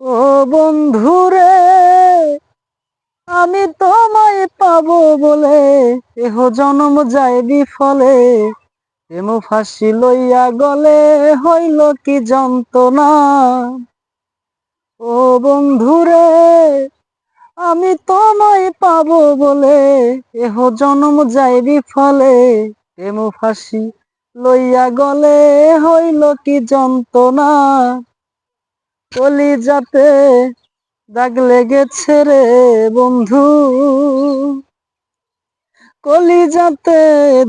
ও বন্ধু রে আমি তোমায় পাবো বলে এহ জনম যায় বিফলে। এমু ফাঁসি লইয়া গলে হইল কি যন্ত্রণা। ও বন্ধু রে আমি তোমায় পাবো বলে এহ জনম যায় বিফলে। এমু ফাঁসি লইয়া গলে হইল কি যন্ত্রণা। কলি যাতে দাগ লেগেছে রে বন্ধু। কলি যাতে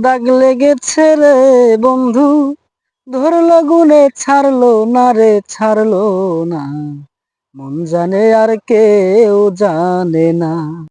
দাগ লেগেছে রে বন্ধু। ধরল গুনে, ছাড়লো না রে, ছাড়লো না। মন জানে আর কেউ জানে না।